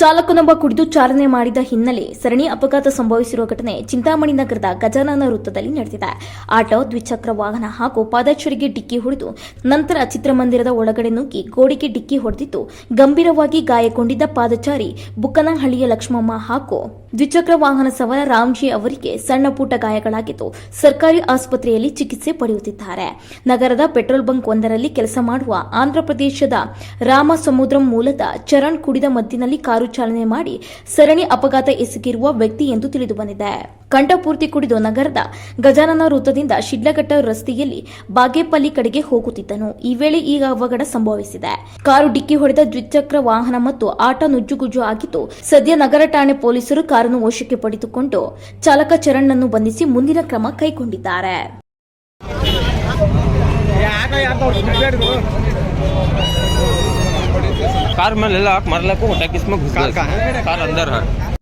ಚಾಲಕನೊಬ್ಬ ಕುಡಿದು ಚಾಲನೆ ಮಾಡಿದ ಹಿನ್ನೆಲೆ ಸರಣಿ ಅಪಘಾತ ಸಂಭವಿಸಿರುವ ಘಟನೆ ಚಿಂತಾಮಣಿ ನಗರದ ಗಜಾನನ ವೃತ್ತದಲ್ಲಿ ನಡೆದಿದೆ. ಆಟೋ, ದ್ವಿಚಕ್ರ ವಾಹನ ಹಾಗೂ ಪಾದಚಾರಿಗೆ ಡಿಕ್ಕಿ ಹೊಡೆದು ನಂತರ ಚಿತ್ರಮಂದಿರದ ಒಳಗಡೆ ನುಗ್ಗಿ ಗೋಡೆಗೆ ಡಿಕ್ಕಿ ಹೊಡೆದಿದ್ದು, ಗಂಭೀರವಾಗಿ ಗಾಯಗೊಂಡಿದ್ದ ಪಾದಚಾರಿ ಬುಕ್ಕನಹಳ್ಳಿಯ ಲಕ್ಷ್ಮಮ್ಮ ಹಾಗೂ ದ್ವಿಚಕ್ರ ವಾಹನ ಸವಾರ ರಾಮ್ಜಿ ಅವರಿಗೆ ಸಣ್ಣ ಪುಟ್ಟ ಗಾಯಗಳಾಗಿದ್ದು, ಸರ್ಕಾರಿ ಆಸ್ಪತ್ರೆಯಲ್ಲಿ ಚಿಕಿತ್ಸೆ ಪಡೆಯುತ್ತಿದ್ದಾರೆ. ನಗರದ ಪೆಟ್ರೋಲ್ ಬಂಕ್ ಒಂದರಲ್ಲಿ ಕೆಲಸ ಮಾಡುವ ಆಂಧ್ರಪ್ರದೇಶದ ರಾಮಸಮುದ್ರಂ ಮೂಲದ ಚರಣ್ ಕುಡಿದ ಮದ್ದಿನಲ್ಲಿ ಕಾರು ಚಾಲನೆ ಮಾಡಿ ಸರಣಿ ಅಪಘಾತ ಎಸಗಿರುವ ವ್ಯಕ್ತಿ ಎಂದು ತಿಳಿದುಬಂದಿದೆ. ಕಂಠಪೂರ್ತಿ ಕುಡಿದು ನಗರದ ಗಜಾನನ ವೃತ್ತದಿಂದ ಶಿಡ್ಲಘಟ್ಟ ರಸ್ತೆಯಲ್ಲಿ ಬಾಗೇಪಲ್ಲಿ ಕಡೆಗೆ ಹೋಗುತ್ತಿದ್ದನು. ಈ ವೇಳೆ ಈ ಅವಘಡ ಸಂಭವಿಸಿದೆ. ಕಾರು ಡಿಕ್ಕಿ ಹೊಡೆದ ದ್ವಿಚಕ್ರ ವಾಹನ ಮತ್ತು ಆಟ ನುಜ್ಜುಗುಜ್ಜು ಆಗಿದ್ದು, ಸದ್ಯ ನಗರ ಠಾಣೆ ಪೊಲೀಸರು ಕಾರನ್ನು ವಶಕ್ಕೆ ಪಡೆದುಕೊಂಡು ಚಾಲಕ ಚರಣ್ನನ್ನು ಬಂಧಿಸಿ ಮುಂದಿನ ಕ್ರಮ ಕೈಗೊಂಡಿದ್ದಾರೆ. कार में ले ला मार ला को घुस कार का है? कार अंदर है।